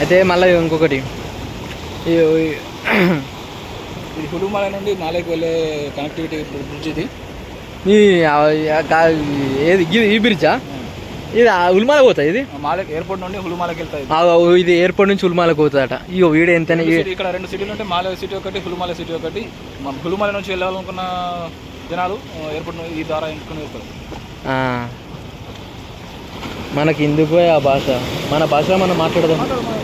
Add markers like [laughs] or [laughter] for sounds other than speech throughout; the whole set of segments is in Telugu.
అయితే మళ్ళీ ఇంకొకటి. ఈ- ఇది హులుమాల నుండి మాలేకి వెళ్ళే కనెక్టివిటీ బ్రిడ్జ్ ఇది. ఈ ఏది? ఇది ఈ బ్రిడ్జా ఇది ఆ ఉల్మాల పోతా ఇది? మాలేక్ ఎయిర్పోర్ట్ నుండి హులుమాలకి వెళ్తాయి ఇది. ఎయిర్పోర్ట్ నుంచి ఉల్మాలకు పోతుందట. ఇగో వీడు సిటీ- ఇక్కడ రెండు సిటీలు ఉంటే మాలే సిటీ ఒకటి హులుమాల సిటీ ఒకటి. హులుమాల నుంచి వెళ్ళాలనుకున్న జనాలు ఎయిర్పోర్ట్ ఈ ద్వారా ఎంచుకుని వెళ్తారు. మనకి ఎందుకు ఆ భాష. మన భాషలో మనం మాట్లాడదాం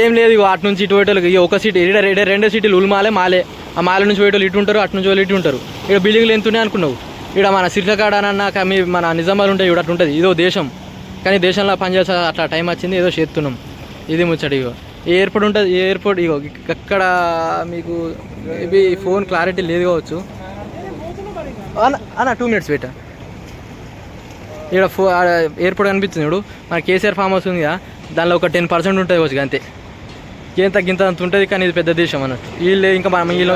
ఏం లేదు ఇగో అటు నుంచి ఇటు పోయేటోళ్ళకి ఇగో ఒక సిటీ ఈడ ఈడ రెండు సిటీలు ఉల్మాలే మాలే ఆ మాల నుంచి పోయేటోళ్ళు ఇటు ఉంటారు అటు నుంచి వాళ్ళు ఇటు ఉంటారు. ఇక్కడ బిల్డింగ్లు ఎంత అనుకున్నావు? ఇక్కడ మన సిట్లకాడ అన్న మీ మన నిజామాలు ఉంటాయి ఇక్కడ ఉంటుంది ఇదో దేశం. కానీ దేశంలో పనిచేసే అట్లా టైం వచ్చింది ఏదో చేస్తున్నాం ఇది ముచ్చట ఇగో. ఏ ఎయిర్పోర్ట్ ఉంటుంది ఏ ఎయిర్పోర్ట్ ఇగో అక్కడ మీకు ఇవి ఫోన్ క్లారిటీ లేదు కావచ్చు. అన్న టూ మినిట్స్ వెయిట్ ఇక్కడ ఫో ఎయిర్పోర్ట్ కనిపిస్తుంది ఇప్పుడు మన కేసీఆర్ ఫామ్ హౌస్ ఉంది కదా దానిలో ఒక టెన్ పర్సెంట్ ఉంటుంది వచ్చి అంతే ఏం తగ్గింత అంత ఉంటుంది కానీ ఇది పెద్ద దేశం అన్నట్టు. వీళ్ళు ఇంకా మన వీళ్ళు.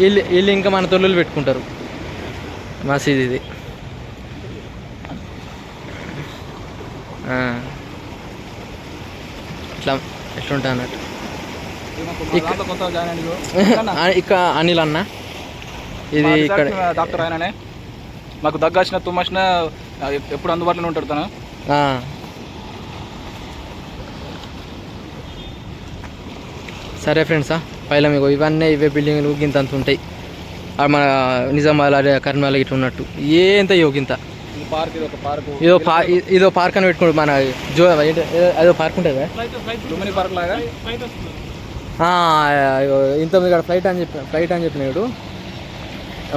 వీళ్ళు వీళ్ళు ఇంకా మన తొల్లులు పెట్టుకుంటారు. మసీద్ ఇది. ఇట్లా ఎట్లుంటుంది అన్నట్టు. ఇక్కడ [laughs] అనిల్ అన్న. ఇది ఇక్కడ డాక్టర్ ఆయననే. మాకు దగ్గాసిన తుమ్మసిన ఎప్పుడు అందుబాటులో ఉంటాడు తను. సరే ఫ్రెండ్సా పైల మీకు ఇవన్నీ ఇవే బిల్డింగ్లు గింత అంత ఉంటాయి. మన నిజామాబాద్ కర్నూలు ఇట్లా ఉన్నట్టు. ఏ ఎంత యోగింత ఇది పార్క్ ఇది ఒక పార్క్ ఇదో ఇదో పార్క్ అని పెట్టుకుంటు మన జో ఏదో- అదో పార్క్ ఉంటుంది లుమిని పార్క్ లాగా? ఇంత ఇక్కడ ఫ్లైట్ అని చెప్పి ఫ్లైట్ అని చెప్పినాడు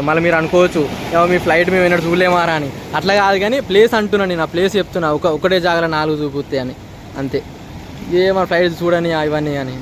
మళ్ళీ మీరు అనుకోవచ్చు మీ ఫ్లైట్ మేము విన్నట్టు చూడలేమారా అని. అట్లా కాదు కానీ ప్లేస్ అంటున్నా నేను ఆ ప్లేస్ చెప్తున్నా ఒక ఒకటే జాగలో నాలుగు చూపుతాయి అని. అంతే. ఏ మన ఫ్లైట్ చూడని ఇవన్నీ అని.